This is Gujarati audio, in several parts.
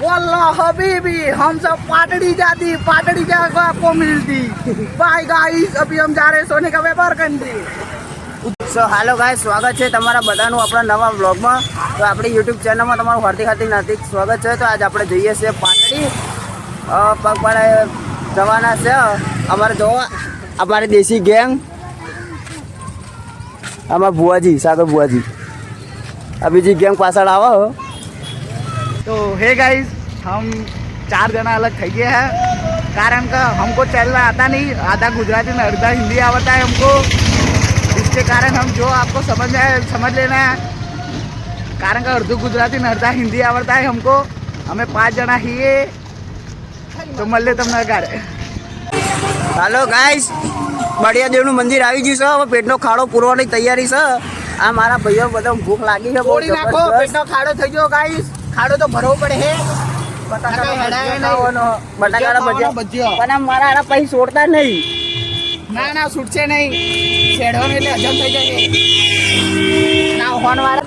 वल्ला हबीबी हम सब पाटड़ी जाती पाटड़ी जाकर आपको मिलती बाय गाइस अभी हम जा रहे हैं सोने का व्यापार करने સો હાલો ગાય સ્વાગત છે તમારા બધાનું આપણા નવા વ્લોગમાં તો આપણી યુટ્યુબ ચેનલમાં તમારું હાર્દિક હાર્દિક હાર્દિક સ્વાગત છે તો આજે આપણે જઈએ છીએ પાટડી અ, પગપાળા જવાના છે અમારે જોવા અમારી દેશી ગેંગ અમારા ભુવાજી સાગર ભુવાજી આ બીજી ગેંગ પાછળ આવો तो हे गाइस हम चार जना अलग થઈ ગયા है कारण का हमको चलना आता नहीं आधा गुजराती में आधा हिंदी आता है हमको इसके कारण हम जो आपको समझ में आए समझ लेना है कारण का उर्दू गुजराती में अर्धा हिंदी आवड़ता है हमको हमें पाँच जना ही है તો મળે તમને ગાડે હાલો ગાઈસ બળિયા દેવનું મંદિર આવી ગયું છે હવે પેટનો ખાડો પૂરવાની તૈયારી છે આ મારા ભાઈઓ બધા ભૂખ લાગી છે બહુ નાખો પેટનો ખાડો થઈ ગયો ગાઈસ ખાડો તો ભરવો પડે હે બટાકાનો ભજીયા પણ આમ મારા આના પૈસા છોડતા નહીં ના ના છૂટશે નહીં શેડવાનું એટલે હજમ થઈ જાય ના હોન વાળા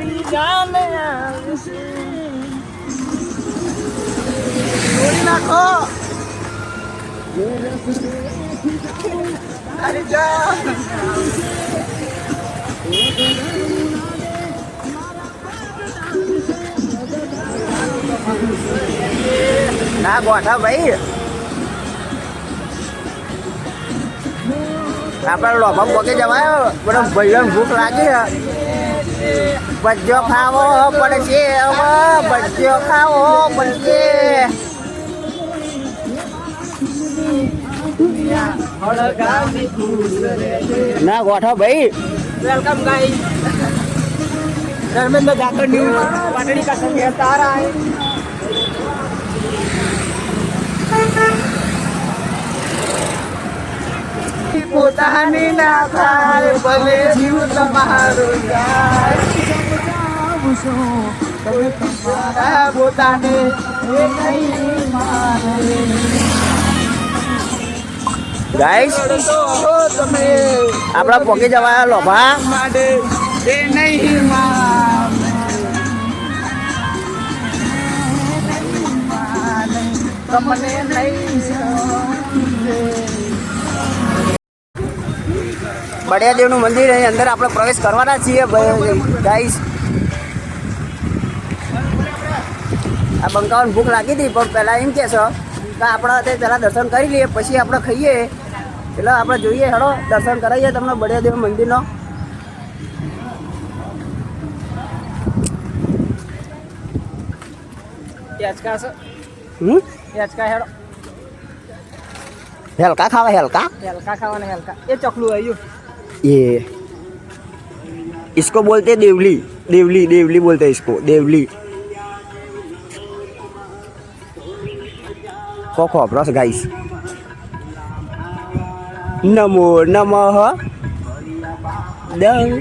છોડી નાખો અરે જા ના ગોઠા ભાઈ આપણા લોભમ પગે જવાયો બધો ભાઈઓને ભૂખ લાગી બજો ખાવો પડશે હવે બજો ખાવો પડશે ના ગોઠો ભાઈ welcome guys Dharmendra Dhakad news Patani કા સંગ તારા હે પોતાની ના થાય ભલે જીવ તમારું જાય. પોતાને ગાઈસ તમે આપણા પોકે જવાયા લોભા. માટે એ નહીં તમને બડિયાદેવનું મંદિર એની અંદર આપણે પ્રવેશ કરવાના છીએ. ગાઈસ આ બંકાવાની ભૂખ લાગી હતી, પણ પહેલાં એમ કહેશો કે આપણે અત્યારે પહેલાં દર્શન કરી લઈએ, પછી આપણે ખાઈએ. એટલે આપણે જોઈએ, હેડો, દર્શન કરાવીએ તમને બડિયાદેવ મંદિરનો. ત્યાં જ કાશો હમ प्याज का हेड़ो હેલકા ખાવા હેલકા हल्का खावाने हल्का ये चकलू है यू ये इसको बोलते हैं देवली देवली देवली बोलते हैं इसको देवली કોકો રસ ગાઈસ નમો નમઃ દંગ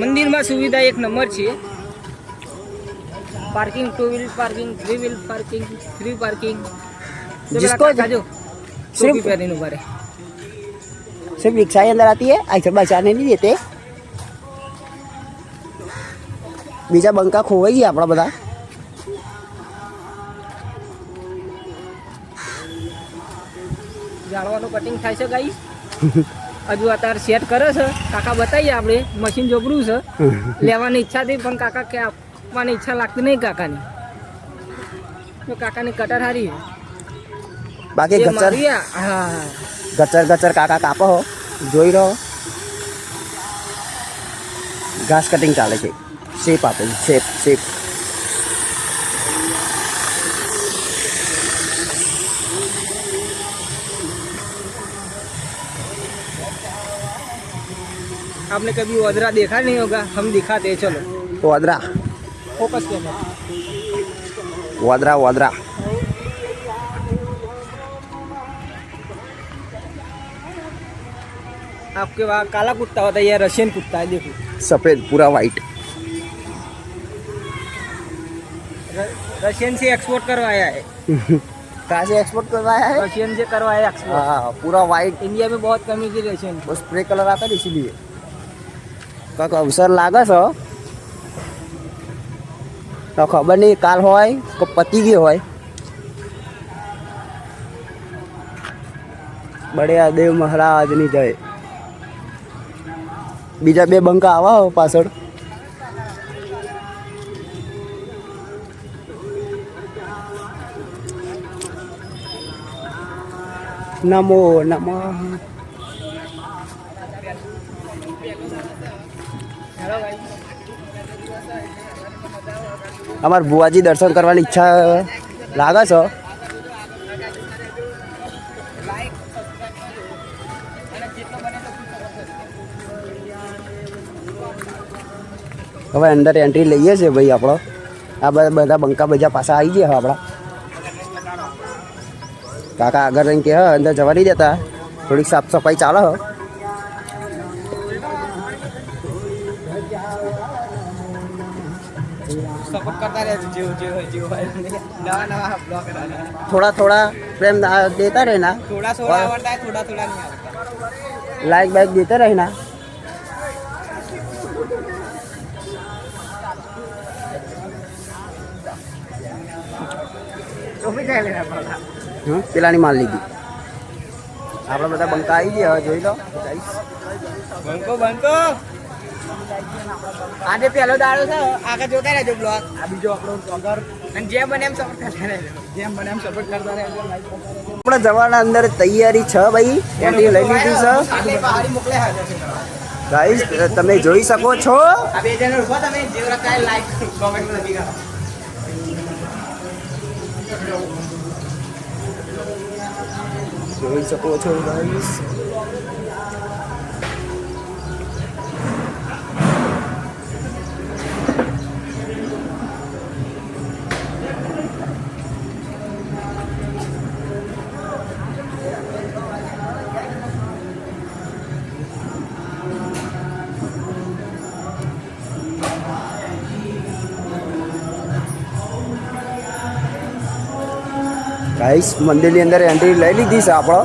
मंदिर में सुविधा एक नंबर છે parking two wheel parking three wheel parking free parking जिसको જો सिर्फ- ટોપી પહેરીને ઉભા રહે सिर्फ रिक्शा ही अंदर आती है ऐसे बचाने नहीं देते બીજા બંકા ખોવાઈ ગયા આપણા બધા જાળવાનું કટિંગ થાય છે ગાઈ હજુ અત્યારે સેટ કરે છે કાકા બતાવીએ આપણે મશીન જોબરું છે લેવાની ઈચ્છા થઈ પણ કાકા કે આપવાની ઈચ્છા લાગતી નહીં કાકાની તો કાકાની કટર હારી છે. બાકી એ ગચર મારી આ- હા ગચર ગચર કાકા કાપો હો જોઈ રહો ઘાસ કટિંગ ચાલે છે શેપ આપે છે શેપ શેપ आपने कभी वजरा देखा नहीं होगा हम दिखाते हैं चलो વાદરા फोकस कैमरा વાદરા વાદરા आपके वहाँ काला कुत्ता होता है या रशियन कुत्ता है देखो સફેદ પૂરા વ્હાઈટ र- रशियन से एक्सपोर्ट करवाया है कहाँ से एक्सपोर्ट करवाया है रशियन से करवाया एक्सपोर्ट हाँ पूरा व्हाइट इंडिया में बहुत कमी थी रशियन की वो स्प्रे कलर आता है इसीलिए કાંક અવસર લાગે છે તો ખબર નહીં, કાલ હોય કે પતી ગયો હોય. બળિયા દેવ મહારાજની જય. બીજા બે બંકા આવા પાછળ. નમો નમઃ. અમાર બુવાજી દર્શન કરવાની ઈચ્છા લાગે છે. હવે અંદર એન્ટ્રી લઈએ છીએ ભાઈ આપણો. આ બધા બધા બંકા બધા પાછા આવી ગયા આપણા. કાકા આગળ રહીને કે અંદર જવા નહીં દેતા. થોડીક સાફ સફાઈ ચાલે હ સપોર્ટ કરતા રહેજો જેવું જે હોય જેવું હોય નવા નવા બ્લોગ થોડા થોડા પ્રેમ આ દેતા રહેના થોડા થોડા આવડતા થોડા થોડા નહીં આવડતા लाइक बाइक देते रहना હમ, પેલાની માલ લીધી આપણે બધા બંકા આવી ગયા હવે જોઈ લો બંકો બંકો આજે પહેલો દાડો છે આગળ જોતા રહેજો બ્લોગ આ બીજો આપણો પગાર અને જેમ બને એમ સપોર્ટ કરતા રહેજો. જેમ બને એમ સપોર્ટ કરતા રહેજો. કરતા. આપણે જવાના અંદર તૈયારી છે ભાઈ. એન્ટ્રી લઈ લીધી છે. ગાઈસ તમે જોઈ શકો છો. આ બે જણ ઊભો તમે જેવરા કાય લાઈક કોમેન્ટમાં લખી કરો. જોઈ શકો છો ગાઈસ ગાઈસ મંદિરની અંદર એન્ટ્રી લઈ લીધી છે આપણો.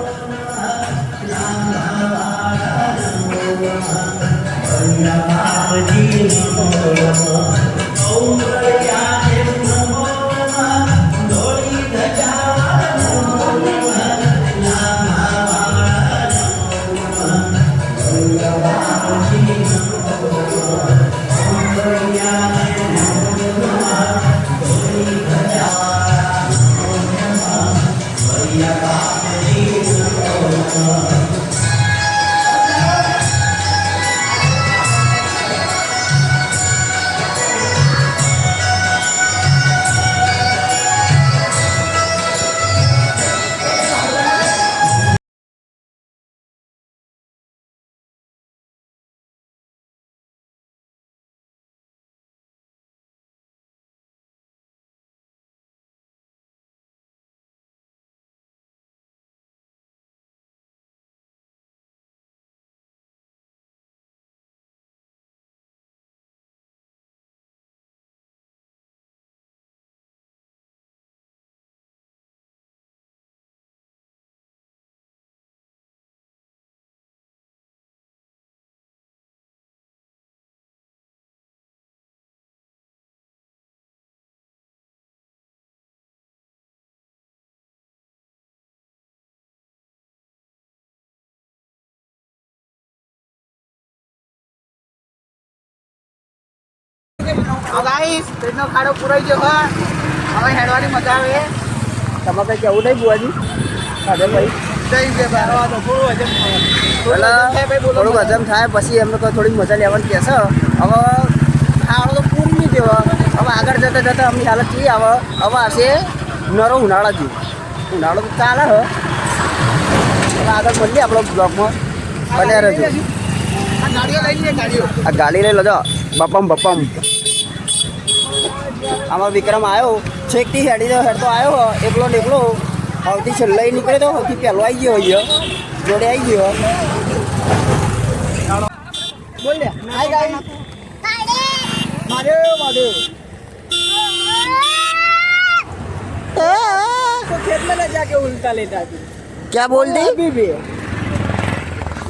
ગાઈસ ટ્રેનનો ખાડો પૂરાઈ ગયો હો. હવે હેડવાની મજા આવે. તમે કંઈ કેવું નહીં બુઆજી સાધન ભાઈ તો થોડુંક હજમ થાય. પછી એમને થોડીક મજા લેવાની કહેશે હવે ખાડો તો પૂરી નહીં દેવો. હવે આગળ જતા જતા અમની હાલત કેવી? આવે હવે હશે નરો ઉનાળા જેવું ઉનાળો તો ચાલે હવે આગળ મળીએ આપણો બ્લોકમાં બન્યા રહેજો. આ ગાડી લઈ લેજો. બપમ બપમ. આમાં વિક્રમ આવ્યો છેકથી હેડી તો હેડતો આવ્યો હો, એકલો ને એકલો સૌથી છેલ્લે નીકળે તો સૌથી પહેલો આવી ગયો હોય જોડે આવી ગયો બોલ લે હાય ગાઈસ મહાદેવ મહાદેવ तो खेत में न जाके उल्टा लेता तू क्या बोलती हबीबी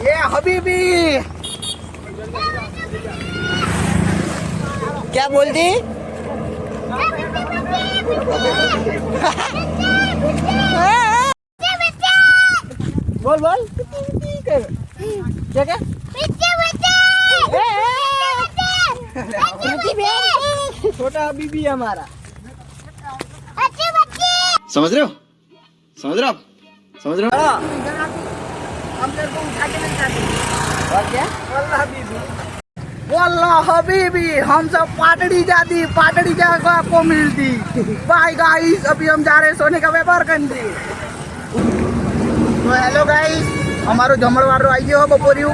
ये हबीबी क्या बोलती बोल बोल। क्या छोटा बीबी हमारा। समझ रहे हो? समझ रहे हो समझ रहे हो? हाँ। हम तेरे को उठा के नहीं जाते और क्या? अल्लाह बीबी। वल्लाह हबीबी हम सब पाटड़ी जाती पाटड़ी जाकर आपको मिलती बाय गाइस अभी हम जा रहे हैं सोने का व्यापार करने તો હેલો ગાઈસ અમારો જમણવારો આવી ગયો બપોરિયું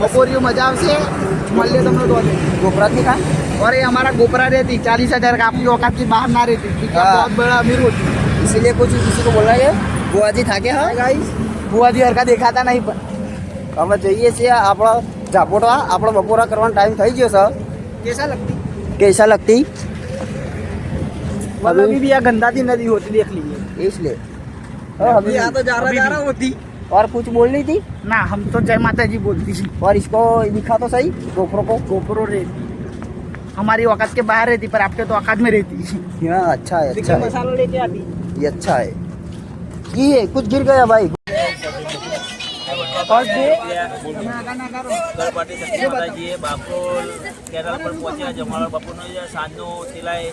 બપોરિયું મજા આવશે મળીએ તમને તો गोपरा थी का और ये हमारा गोपरा रहती चालीस हजार का आपकी औकात की बाहर ना रहती ठीक है हाँ। बहुत बड़ा अमीर होती इसीलिए कुछ किसी को बोलना है बुआजी था क्या હા ગાઈસ બુઆજી હરકા દેખાતા નહીં પણ અમે જઈએ છીએ આપણો ઝાપોટવા આપણો બપોરા કરવાનો ટાઈમ થઈ ગયો છે कैसा लगती कैसा लगती मतलब अभी भी यहाँ गंदाती नदी होती देख लीजिए इसलिए हाँ, अभी यहाँ तो जा रहा जा रहा होती और कुछ बोलनी थी ना हम तो जय माता जी बोलती और इसको दिखा तो सही गोप्रो को गोपरो रहती हमारी औकात के बाहर रहती पर आपके तो औकात में रहती हाँ अच्छा है अच्छा है मसाला लेके आती ये अच्छा है ये कुछ गिर गया भाई પહોંચ્યા છે. અમારા બાપુનો જે સાંજનો સિલાય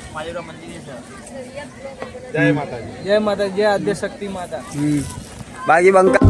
મંદિર છે. જય માતાજી. જય માતાજી જય આદ્ય શક્તિ માતા. બાકી બંકા